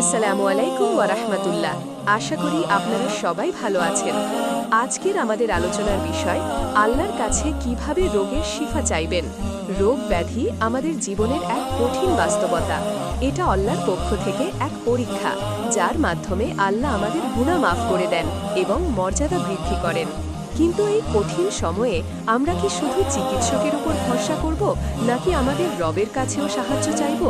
আসসালামু আলাইকুম ওয়ারাহমাতুল্লাহ আশা করি আপনারা সবাই ভালো আছেন। আজকের আমাদের আলোচনার বিষয়, আল্লাহর কাছে কীভাবে রোগের শিফা চাইবেন? রোগ ব্যাধি আমাদের জীবনের এক কঠিন বাস্তবতা। এটা আল্লাহর পক্ষ থেকে এক পরীক্ষা, যার মাধ্যমে আল্লাহ আমাদের গুণা মাফ করে দেন এবং মর্যাদা বৃদ্ধি করেন। কিন্তু এই কঠিন সময়ে আমরা কি শুধু চিকিৎসকের উপর ভরসা করব, নাকি আমাদের রবের কাছেও সাহায্য চাইব?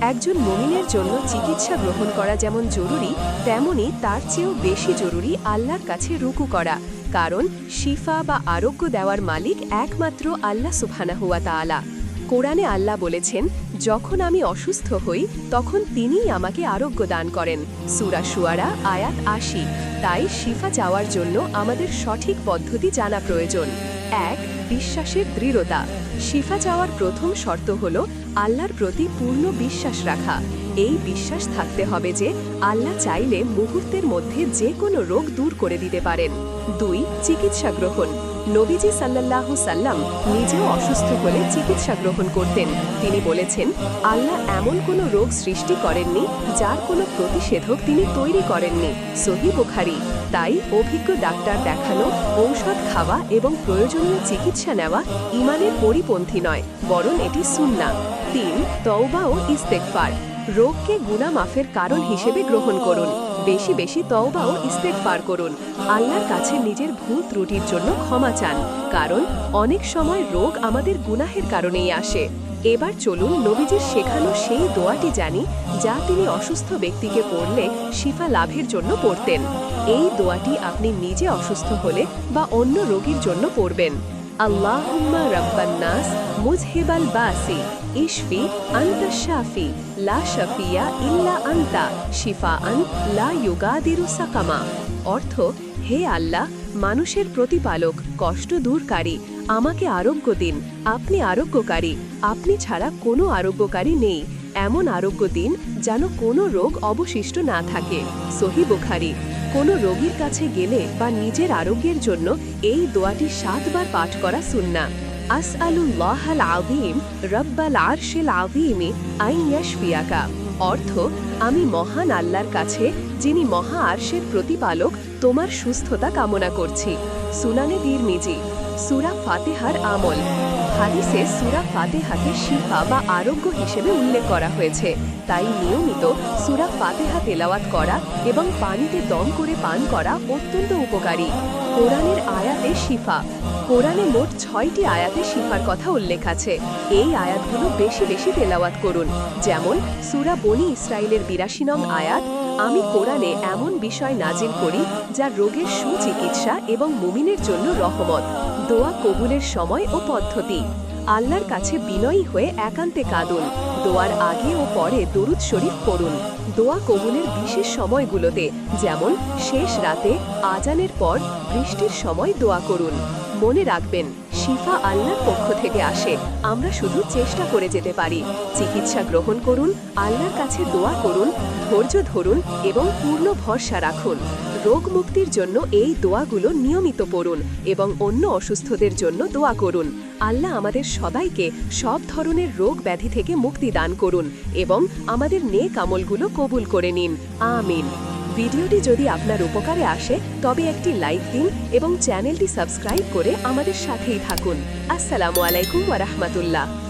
একজন মমিনের জন্য চিকিৎসা গ্রহণ করা যেমন জরুরি, তেমনি তার চেয়েও বেশি জরুরি আল্লাহর কাছে রুকু করা। কারণ শিফা বা আরোগ্য দেওয়ার মালিক একমাত্র আল্লাহ সুবহানাহুয়া তাআলা। কোরআনে আল্লাহ বলেছেন, যখন আমি অসুস্থ হই, তখন তিনিই আমাকে আরোগ্য দান করেন। সুরা সুয়ারা আয়াত আশি। তাই শিফা চাওয়ার জন্য আমাদের সঠিক পদ্ধতি জানা প্রয়োজন। এক, বিশ্বাসের দৃঢ়তা। শিফা চাওয়ার প্রথম শর্ত হল আল্লাহর প্রতি পূর্ণ বিশ্বাস রাখা। এই বিশ্বাস থাকতে হবে যে আল্লাহ চাইলে মুহূর্তের মধ্যে যে কোনো রোগ দূর করে দিতে পারেন। দুই, চিকিৎসা গ্রহণ। নবীজি সাল্লাল্লাহু সাল্লাম নিজেও অসুস্থ হলে চিকিৎসা গ্রহণ করতেন। তিনি বলেছেন, আল্লাহ এমন কোনো রোগ সৃষ্টি করেননি যার কোনো প্রতিষেধক তিনি তৈরি করেননি। সহি বুখারি। তাই অভিজ্ঞ ডাক্তার দেখানো, ঔষধ খাওয়া এবং প্রয়োজনীয় চিকিৎসা নেওয়া ইমানের পরিপন্থী নয়, বরং এটি সুন্না তিন তওবা ও ইস্তেকফার রোগকে গুণা মাফের কারণ হিসেবে গ্রহণ করুন। বেশি বেশি তওবা ও ইস্তেকফার করুন। আল্লাহর কাছে নিজের ভুল ত্রুটির জন্য ক্ষমা চান। কারণ অনেক সময় রোগ আমাদের গুনাহের কারণেই আসে। এবার চলুন নবীজির শেখানো সেই দোয়াটি জানি, যা তিনি অসুস্থ ব্যক্তিকে পড়লে শিফা লাভের জন্য পড়তেন। এই দোয়াটি আপনি নিজে অসুস্থ হলে বা অন্য রোগীর জন্য পড়বেন। আল্লাহুম্মা রাব্বান নাস মুজহিবাল বাসি ইশফি আনতা শাফি লা শাফিয়া ইল্লা আনতা শিফাআন লা ইউগাদিরু সাকামা অর্থ, হে আল্লাহ, মানুষের প্রতিপালক, কষ্ট দূরকারী, আমাকে আরোগ্য দিন আপনি আরোগ্যকারী, আপনি ছাড়া কোনো আরোগ্যকারী নেই, এমন আরোগ্য দিন যেন কোনো রোগ অবশিষ্ট না থাকে। সহি বুখারি। কোনো রোগীর কাছে গেলে বা নিজের আরোগ্যের জন্য এই দোয়াটি সাতবার পাঠ করা সুন্না আসআলুল্লাহ আল আযীম রব্বাল আরশিল আযীমি, আইন ইয়াশফিয়াকা। অর্থ, আমি মহান আল্লাহর কাছে, যিনি মহা আরশের প্রতিপালক তোমার সুস্থতা কামনা করছি। সুনানে বীর মিজি, সুরা ফাতেহার আমল। হাদিসে সুরা ফাতেহাকে শিফা বা আরোগ্য হিসেবে উল্লেখ করা হয়েছে। তাই নিয়মিত সুরা ফাতেহা তেলাওয়াত করা এবং পানিতে দম করে পান করা অত্যন্ত উপকারী। কোরআনের আয়াতে শিফা। কোরআনে মোট ছয়টি আয়াতে শিফার কথা উল্লেখ আছে। এই আয়াতগুলো বেশি বেশি তেলাওয়াত করুন। যেমন, সুরা বনি ইসরায়েলের বিরাশি নং আয়াত আমি কোরআনে এমন বিষয় নাজিল করি, যা রোগের সুচিকিৎসা এবং মুমিনের জন্য রহমত, দোয়া কবুলের সময় ও পদ্ধতি। আল্লাহর কাছে বিনয়ী হয়ে একান্তে কাঁদুন, দোয়ার আগে ও পরে দরুদ শরীফ পড়ুন। দোয়া কবুলের বিশেষ সময়গুলোতে, যেমন শেষ রাতে, আজানের পর বৃষ্টির সময় দোয়া করুন। মনে রাখবেন শিফা আল্লাহর পক্ষ থেকে আসে। আমরা শুধু চেষ্টা করে যেতে পারি। চিকিৎসা গ্রহণ করুন, আল্লাহর কাছে দোয়া করুন, ধৈর্য ধরুন এবং পূর্ণ ভরসা রাখুন। রোগ মুক্তির জন্য এই দোয়াগুলো নিয়মিত পড়ুন এবং অন্য অসুস্থদের জন্য দোয়া করুন। আল্লাহ আমাদের সবাইকে সব ধরনের রোগ ব্যাধি থেকে মুক্তি দান করুন এবং আমাদের নেক আমলগুলো কবুল করে নিন। আমিন। ভিডিওটি যদি আপনার উপকারে আসে, তবে একটি লাইক দিন এবং চ্যানেলটি সাবস্ক্রাইব করে আমাদের সাথেই থাকুন। আসসালামু আলাইকুম ওয়া রাহমাতুল্লাহ।